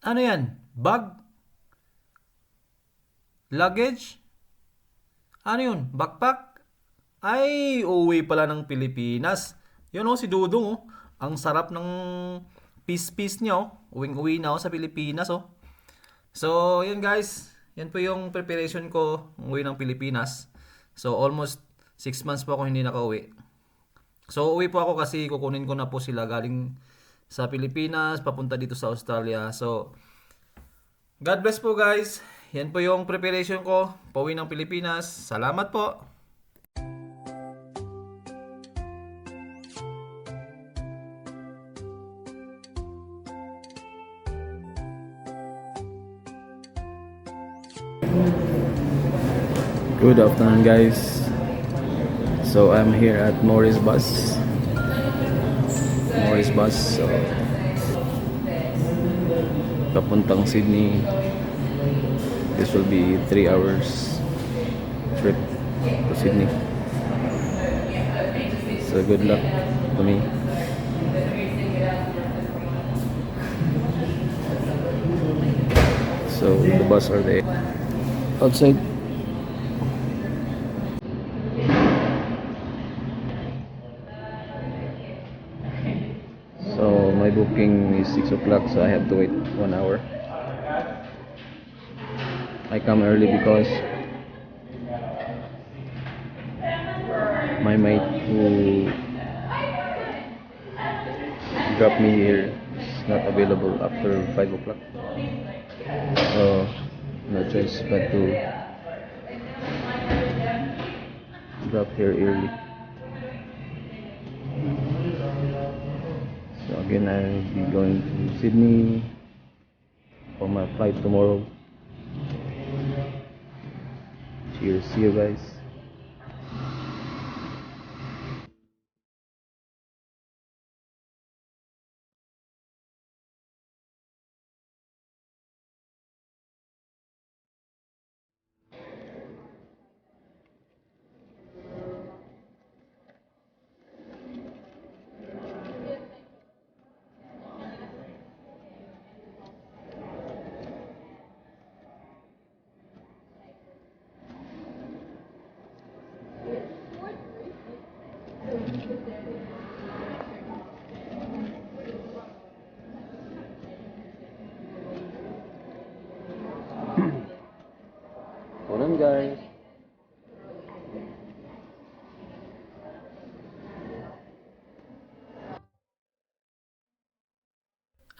Ano yan? Bag? Luggage? Ano yun? Backpack? Ay, uwi pala ng Pilipinas. Yun oh, si Dudong oh. Ang sarap ng peace-peace niya oh. Uwing-uwi na ako sa Pilipinas oh. So, yun guys. Yan po yung preparation ko uwi ng Pilipinas. So, almost 6 months po ako hindi nakauwi. So, uwi po ako kasi kukunin ko na po sila galing sa Pilipinas, papunta dito sa Australia. So, God bless po guys. Yan po yung preparation ko. Pauwi ng Pilipinas. Salamat po. Good afternoon guys. So I'm here at Morris Bus. Morris Bus. So papuntang Sydney. This will be 3 hours trip to Sydney. So good luck to me. So the bus are there outside. Is 6 o'clock so I have to wait 1 hour. I come early because my mate who dropped me here is not available after 5 o'clock. So no choice but to drop here early. Again, I'll be going to Sydney for my flight tomorrow. Cheers, see you guys.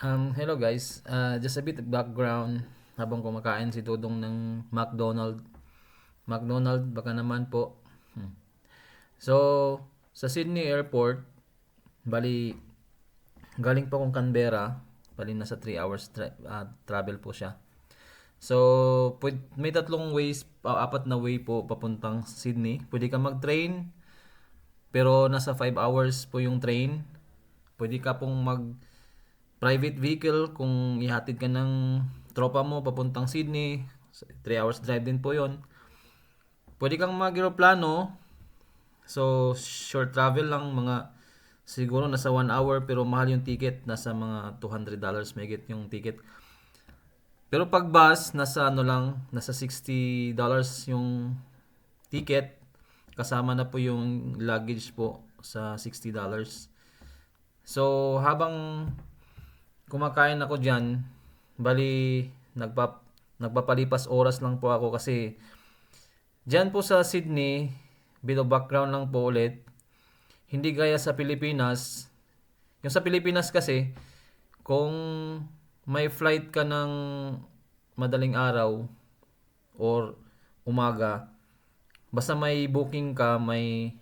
Um, hello guys. Uh, just a bit of background habang kumakain si Dodong ng McDonald. McDonald, baka naman po. Hmm. So, sa Sydney Airport, bali, galing po akong Canberra, bali nasa 3 hours tra- ah, travel po siya. So, pwed- may tatlong ways, ah, apat na way po papuntang Sydney. Pwede ka mag-train, pero nasa 5 hours po yung train. Pwede ka pong mag private vehicle kung ihatid ka ng tropa mo papuntang Sydney. 3 hours drive din po yon. Pwede kang mag-aeroplano. So, short travel lang mga siguro nasa 1 hour pero mahal yung ticket. Nasa mga $200 may get yung ticket. Pero pag bus, nasa ano lang, nasa $60 yung ticket. Kasama na po yung luggage po sa $60. So, habang kumakain ako dyan, bali, nagpa, nagpapalipas oras lang po ako kasi dyan po sa Sydney, of background lang po ulit, hindi gaya sa Pilipinas. Yung sa Pilipinas kasi, kung may flight ka ng madaling araw or umaga, basta may booking ka, may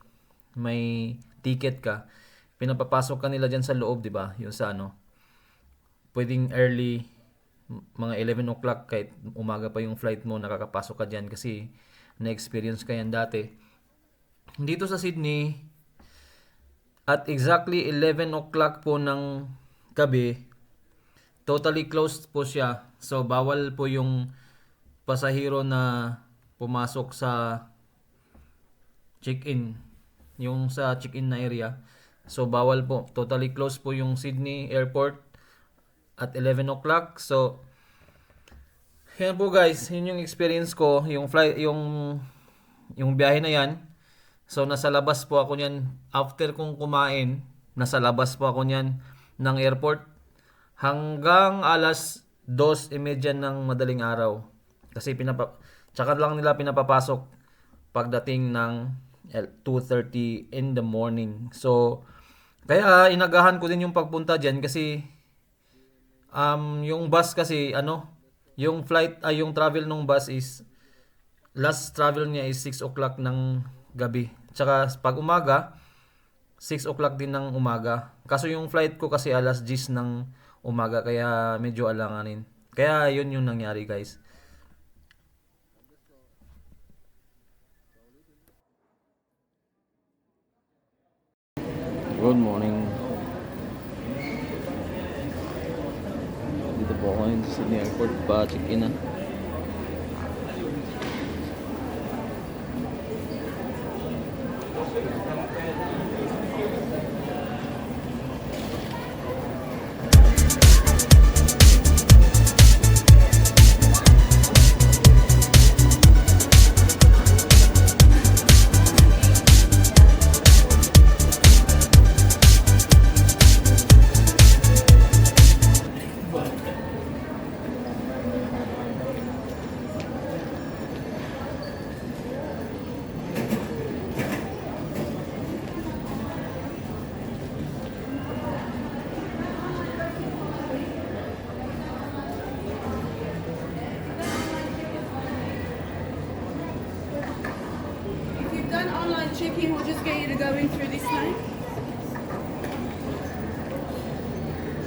may ticket ka, pinapapasok ka nila dyan sa loob, di ba? Yung sa ano, pwedeng early, mga 11 o'clock, kahit umaga pa yung flight mo, nakakapasok ka dyan kasi na-experience ka yan dati. Dito sa Sydney, at exactly 11 o'clock po ng gabi, totally closed po siya. So, bawal po yung pasahero na pumasok sa check-in. Yung sa check-in na area. So, bawal po. Totally closed po yung Sydney Airport at 11 o'clock. So, yan po guys, yun yung experience ko, yung flight, yung yung biyahe na yan. So nasa labas po ako niyan after kong kumain, nasa labas po ako niyan ng airport hanggang alas 2:30 ng madaling araw. Kasi pinapa tsaka lang nila pinapapasok pagdating ng el- 2:30 in the morning. So kaya inagahan ko din yung pagpunta diyan kasi um yung bus kasi ano, yung flight ay yung travel nung bus is last travel niya is 6 o'clock ng gabi. Tsaka pag umaga, 6 o'clock din ng umaga. Kaso yung flight ko kasi alas 10 ng umaga kaya medyo alanganin. Kaya yun yung nangyari guys. Good morning. Ngayon sa Airport pa check-in na. We'll just get you to go in through this line.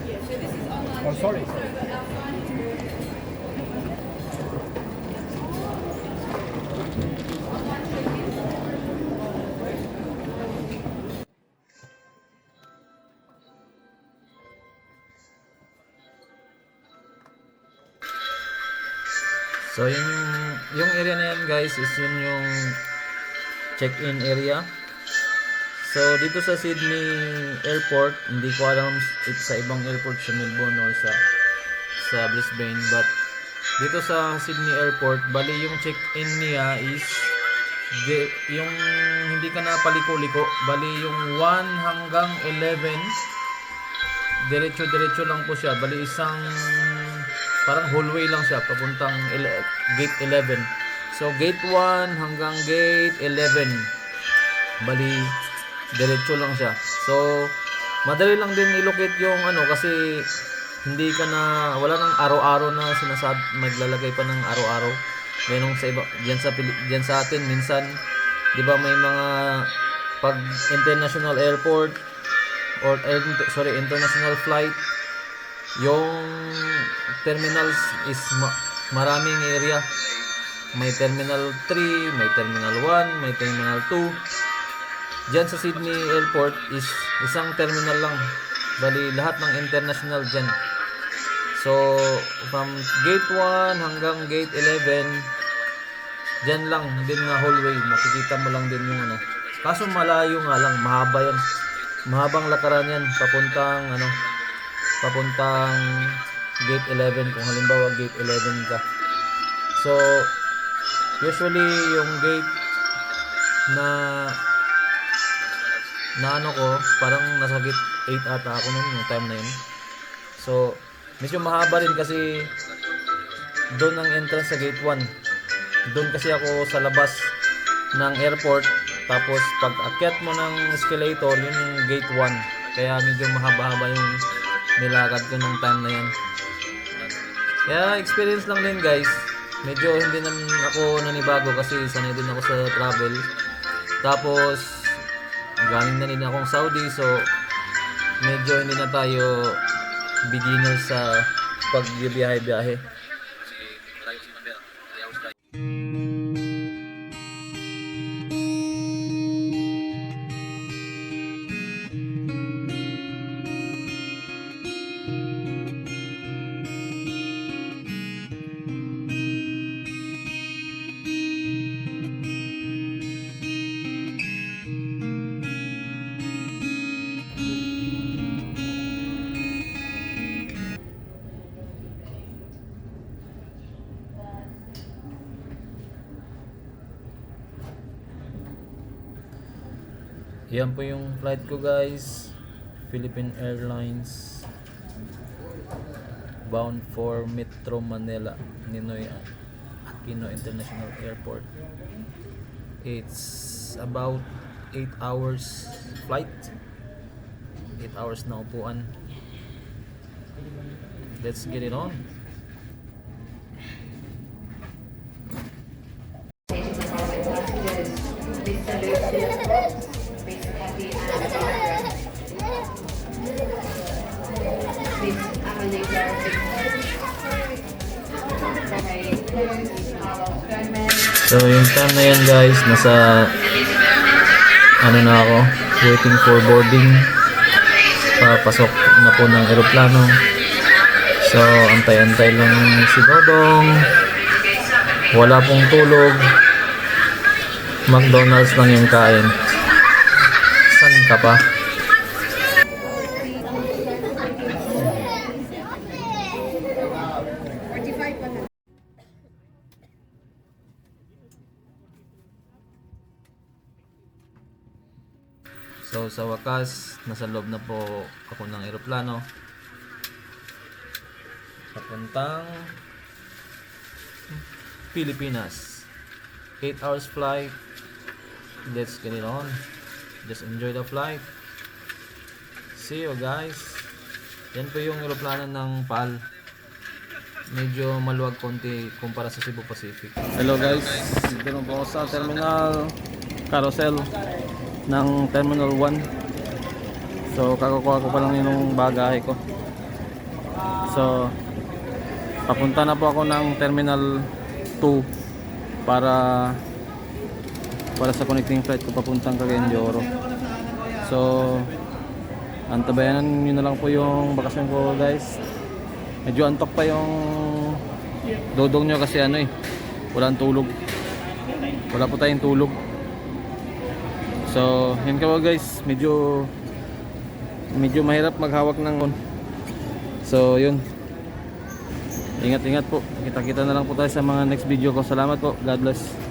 Yeah, so this is online Oh, sorry. check-in, so we've got our sign. Online check-in. So yun yung yung area na yan guys is yun yung check-in area. So dito sa Sydney Airport, hindi ko alam if sa ibang airport sa Melbourne or sa sa Brisbane but dito sa Sydney Airport, bali yung check-in niya is di, yung hindi ka na paliko-liko, bali yung 1 hanggang 11 diretso-diretso lang po siya. Bali isang parang hallway lang siya papuntang gate 11. So gate 1 hanggang gate 11. Bali diretso lang siya. So madali lang din ilocate yung ano kasi hindi ka na wala nang araw-araw na sinasab maglalagay pa ng araw-araw. Merong sa iba diyan sa diyan sa atin minsan 'di ba may mga pag international airport or eh, sorry international flight yung terminals is ma- maraming area may terminal 3 may terminal 1 may terminal 2 Diyan sa Sydney Airport is isang terminal lang. Bali lahat ng international dyan so from gate 1 hanggang gate 11 dyan lang din na hallway. Makikita mo lang din yung ano. Kaso malayo nga lang mahaba yan. Mahabang lakaran yan. Papuntang ano papuntang gate 11 kung halimbawa gate 11 ka. So usually yung gate na na ano ko parang nasa gate 8 ata ako noon yung time na yun. So medyo mahaba rin kasi doon ang entrance sa gate 1 doon kasi ako sa labas ng airport tapos pag akyat mo ng escalator yun yung gate 1 kaya medyo mahaba-haba yung nilakad ko ng time na yan kaya experience lang din guys. Medyo hindi naman ako nanibago kasi sanay din ako sa travel. Tapos galing na din akong Saudi so medyo hindi na tayo beginner sa pagbibiyahe-biyahe Yan po yung flight ko guys. Philippine Airlines. Bound for Metro Manila. Ninoy Aquino International Airport. It's about 8 hours flight. 8 hours na upuan. Let's get it on. So yung time na yan guys, nasa ano na ako, waiting for boarding. Papasok na po ng eroplano. So antay-antay lang si Dodong. Wala pong tulog. McDonald's lang yung kain. San ka pa? So sa wakas, nasa loob na po ako ng eroplano. Papuntang Pilipinas. 8 hours flight. Let's get it on. Just enjoy the flight. See you guys. Yan po yung eroplano ng PAL. Medyo maluwag konti kumpara sa Cebu Pacific. Hello guys, dito po ako sa terminal carousel ng Terminal 1. So, kakukuha ko pa lang yung bagay ko. So, papunta na po ako ng Terminal 2 para para sa connecting flight ko papuntang Cagayan de Oro. So, antabayanan nyo na lang po yung bakasyon ko guys. Medyo antok pa yung dodong nyo kasi ano eh, walang tulog. Wala po tayong tulog. So, yun ka guys, medyo medyo mahirap maghawak ng. So, yun. Ingat-ingat po. Kita-kita na lang po tayo sa mga next video ko. Salamat po. God bless.